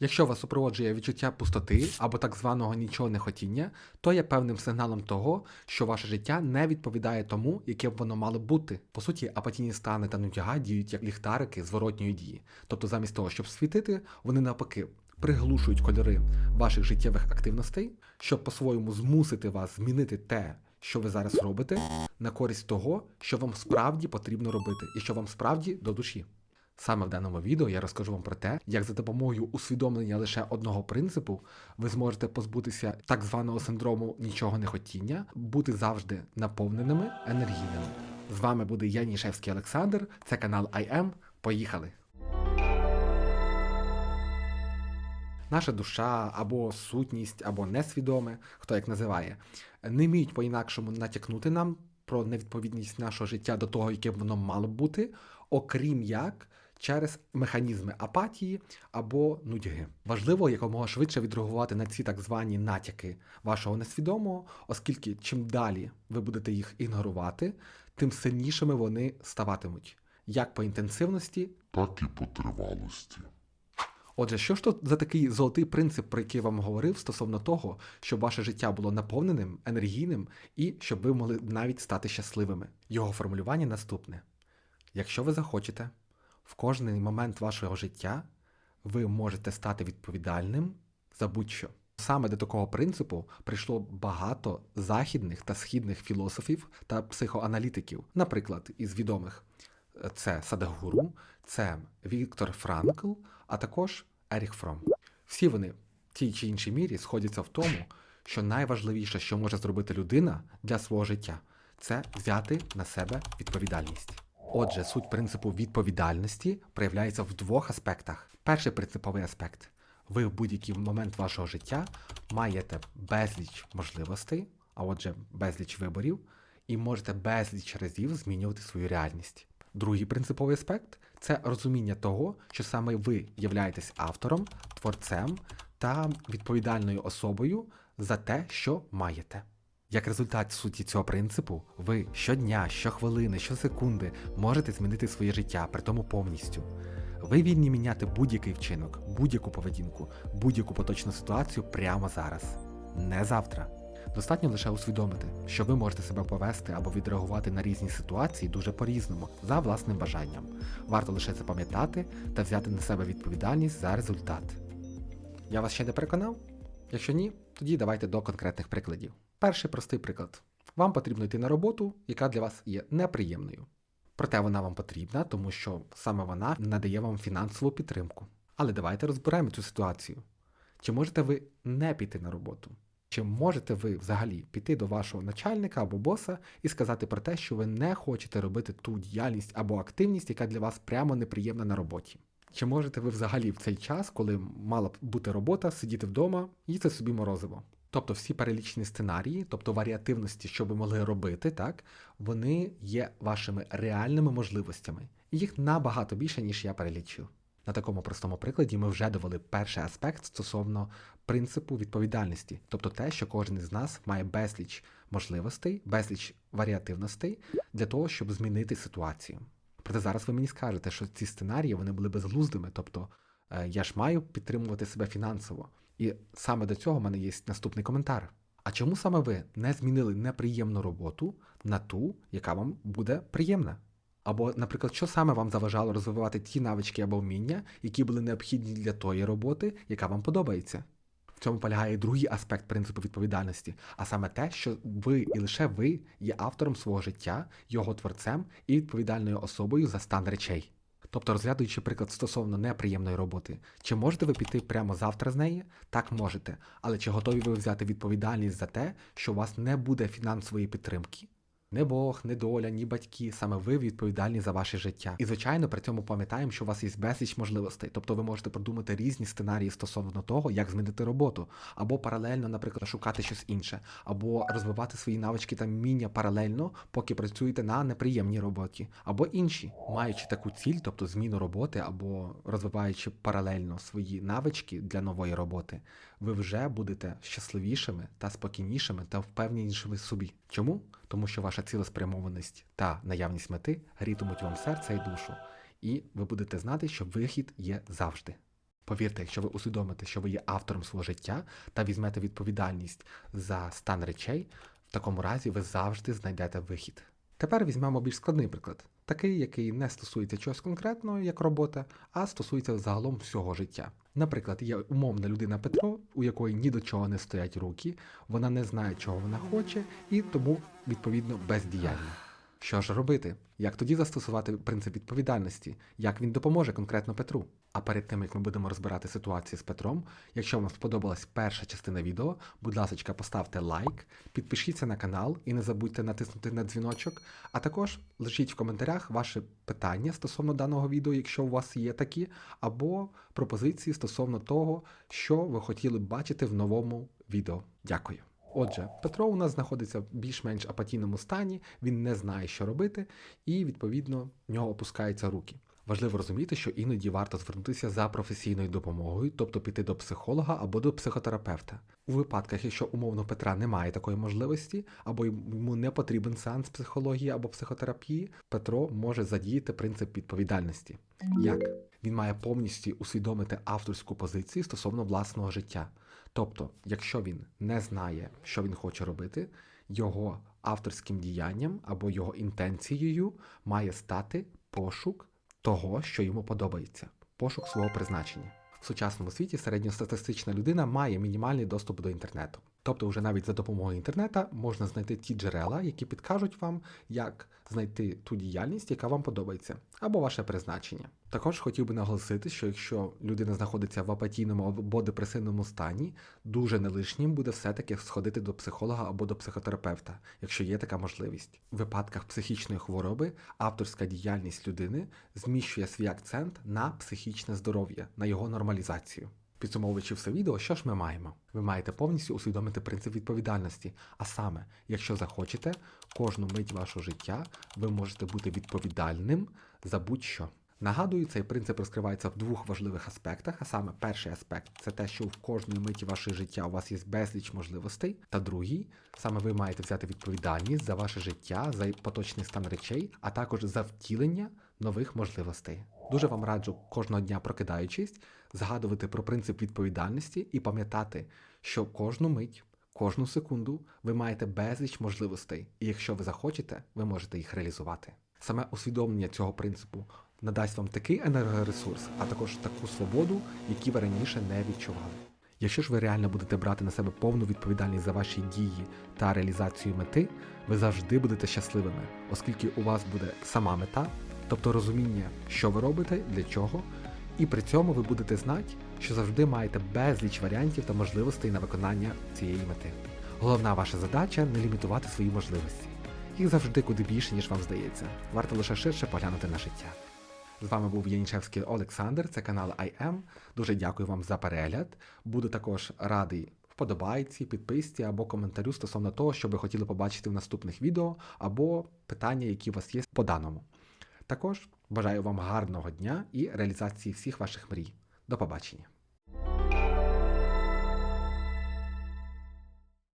Якщо вас супроводжує відчуття пустоти або так званого нічого не хотіння, то є певним сигналом того, що ваше життя не відповідає тому, яке б воно мало бути. По суті, апатійні стани та нудяга діють як ліхтарики зворотньої дії. Тобто, замість того, щоб світити, вони навпаки приглушують кольори ваших життєвих активностей, щоб по-своєму змусити вас змінити те, що ви зараз робите, на користь того, що вам справді потрібно робити, і що вам справді до душі. Саме в даному відео я розкажу вам про те, як за допомогою усвідомлення лише одного принципу ви зможете позбутися так званого синдрому нічого не хотіння, бути завжди наповненими енергійними. З вами буде я, Нішевський Олександр, це канал IM. Поїхали! Наша душа або сутність, або несвідоме, хто як називає, не вміють по-інакшому натякнути нам про невідповідність нашого життя до того, яке б воно мало бути, окрім як через механізми апатії або нудьги. Важливо якомога швидше відреагувати на ці так звані натяки вашого несвідомого, оскільки чим далі ви будете їх ігнорувати, тим сильнішими вони ставатимуть, як по інтенсивності, так і по тривалості. Отже, що ж то за такий золотий принцип, про який я вам говорив, стосовно того, щоб ваше життя було наповненим, енергійним і щоб ви могли навіть стати щасливими? Його формулювання наступне: якщо ви захочете, в кожний момент вашого життя ви можете стати відповідальним за будь-що. Саме до такого принципу прийшло багато західних та східних філософів та психоаналітиків, наприклад, із відомих це Садагуру, це Віктор Франкл, а також Еріх Фром. Всі вони в тій чи іншій мірі сходяться в тому, що найважливіше, що може зробити людина для свого життя, це взяти на себе відповідальність. Отже, суть принципу відповідальності проявляється в двох аспектах. Перший принциповий аспект. Ви в будь-який момент вашого життя маєте безліч можливостей, а отже, безліч виборів, і можете безліч разів змінювати свою реальність. Другий принциповий аспект це розуміння того, що саме ви являєтесь автором, творцем та відповідальною особою за те, що маєте. Як результат суті цього принципу, ви щодня, щохвилини, щосекунди можете змінити своє життя, при тому повністю. Ви вільні міняти будь-який вчинок, будь-яку поведінку, будь-яку поточну ситуацію прямо зараз, не завтра. Достатньо лише усвідомити, що ви можете себе повести або відреагувати на різні ситуації дуже по-різному, за власним бажанням. Варто лише це пам'ятати та взяти на себе відповідальність за результат. Я вас ще не переконав? Якщо ні, тоді давайте до конкретних прикладів. Перший простий приклад. Вам потрібно йти на роботу, яка для вас є неприємною. Проте вона вам потрібна, тому що саме вона надає вам фінансову підтримку. Але давайте розберемо цю ситуацію. Чи можете ви не піти на роботу? Чи можете ви взагалі піти до вашого начальника або боса і сказати про те, що ви не хочете робити ту діяльність або активність, яка для вас прямо неприємна на роботі? Чи можете ви взагалі в цей час, коли мала б бути робота, сидіти вдома, їсти собі морозиво? Тобто всі перелічені сценарії, тобто варіативності, що ви могли робити, так, вони є вашими реальними можливостями. Їх набагато більше, ніж я перелічив. На такому простому прикладі ми вже довели перший аспект стосовно принципу відповідальності, тобто те, що кожен із нас має безліч можливостей, безліч варіативностей для того, щоб змінити ситуацію. Проте зараз ви мені скажете, що ці сценарії вони були безглуздими, тобто е, я ж маю підтримувати себе фінансово. І саме до цього в мене є наступний коментар. А чому саме ви не змінили неприємну роботу на ту, яка вам буде приємна? Або, наприклад, що саме вам заважало розвивати ті навички або вміння, які були необхідні для тої роботи, яка вам подобається? В цьому полягає другий аспект принципу відповідальності, а саме те, що ви і лише ви є автором свого життя, його творцем і відповідальною особою за стан речей. Тобто, розглядуючи приклад стосовно неприємної роботи, чи можете ви піти прямо завтра з неї? Так можете. Але чи готові ви взяти відповідальність за те, що у вас не буде фінансової підтримки? Не Бог, не доля, ні батьки, саме ви відповідальні за ваше життя. І звичайно, при цьому пам'ятаємо, що у вас є безліч можливостей. Тобто ви можете продумати різні сценарії стосовно того, як змінити роботу, або паралельно, наприклад, шукати щось інше, або розвивати свої навички та вміння паралельно, поки працюєте на неприємній роботі, або інші, маючи таку ціль, тобто зміну роботи, або розвиваючи паралельно свої навички для нової роботи, ви вже будете щасливішими та спокійнішими та впевненішими в собі. Чому? Тому що ваша цілеспрямованість та наявність мети грітимуть вам серце і душу, і ви будете знати, що вихід є завжди. Повірте, якщо ви усвідомите, що ви є автором свого життя та візьмете відповідальність за стан речей, в такому разі ви завжди знайдете вихід. Тепер візьмемо більш складний приклад, такий, який не стосується чогось конкретного, як робота, а стосується загалом всього життя. Наприклад, є умовна людина Петро, у якої ні до чого не стоять руки, вона не знає, чого вона хоче, і тому відповідно бездіяльна. Що ж робити? Як тоді застосувати принцип відповідальності? Як він допоможе конкретно Петру? А перед тим як ми будемо розбирати ситуацію з Петром, якщо вам сподобалась перша частина відео, будь ласка, поставте лайк, підпишіться на канал і не забудьте натиснути на дзвіночок. А також лишіть в коментарях ваші питання стосовно даного відео, якщо у вас є такі, або пропозиції стосовно того, що ви хотіли б бачити в новому відео. Дякую. Отже, Петро у нас знаходиться в більш-менш апатійному стані, він не знає, що робити, і відповідно в нього опускаються руки. Важливо розуміти, що іноді варто звернутися за професійною допомогою, тобто піти до психолога або до психотерапевта. У випадках, якщо умовно Петра немає такої можливості, або йому не потрібен сеанс психології або психотерапії, Петро може задіяти принцип відповідальності. Як? Він має повністю усвідомити авторську позицію стосовно власного життя. Тобто, якщо він не знає, що він хоче робити, його авторським діянням або його інтенцією має стати пошук того, що йому подобається, пошук свого призначення. В сучасному світі середньостатистична людина має мінімальний доступ до інтернету. Тобто, вже навіть за допомогою інтернету можна знайти ті джерела, які підкажуть вам, як знайти ту діяльність, яка вам подобається, або ваше призначення. Також хотів би наголосити, що якщо людина знаходиться в апатійному або депресивному стані, дуже не лишнім буде все-таки сходити до психолога або до психотерапевта, якщо є така можливість. В випадках психічної хвороби авторська діяльність людини зміщує свій акцент на психічне здоров'я, на його нормалізацію. Підсумовуючи все відео, що ж ми маємо? Ви маєте повністю усвідомити принцип відповідальності. А саме, якщо захочете, кожну мить вашого життя ви можете бути відповідальним за будь-що. Нагадую, цей принцип розкривається в двох важливих аспектах. А саме, перший аспект це те, що в кожній миті вашого життя у вас є безліч можливостей. Та другий, саме ви маєте взяти відповідальність за ваше життя, за поточний стан речей, а також за втілення нових можливостей. Дуже вам раджу кожного дня прокидаючись, згадувати про принцип відповідальності і пам'ятати, що кожну мить, кожну секунду ви маєте безліч можливостей, і якщо ви захочете, ви можете їх реалізувати. Саме усвідомлення цього принципу надасть вам такий енергоресурс, а також таку свободу, які ви раніше не відчували. Якщо ж ви реально будете брати на себе повну відповідальність за ваші дії та реалізацію мети, ви завжди будете щасливими, оскільки у вас буде сама мета, тобто розуміння, що ви робите, для чого, і при цьому ви будете знати, що завжди маєте безліч варіантів та можливостей на виконання цієї мети. Головна ваша задача не лімітувати свої можливості. Їх завжди куди більше, ніж вам здається. Варто лише ширше поглянути на життя. З вами був Янічевський Олександр, це канал IM. Дуже дякую вам за перегляд. Буду також радий вподобайці, підписці або коментарю стосовно того, що ви хотіли побачити в наступних відео, або питання, які у вас є по даному. Також бажаю вам гарного дня і реалізації всіх ваших мрій. До побачення!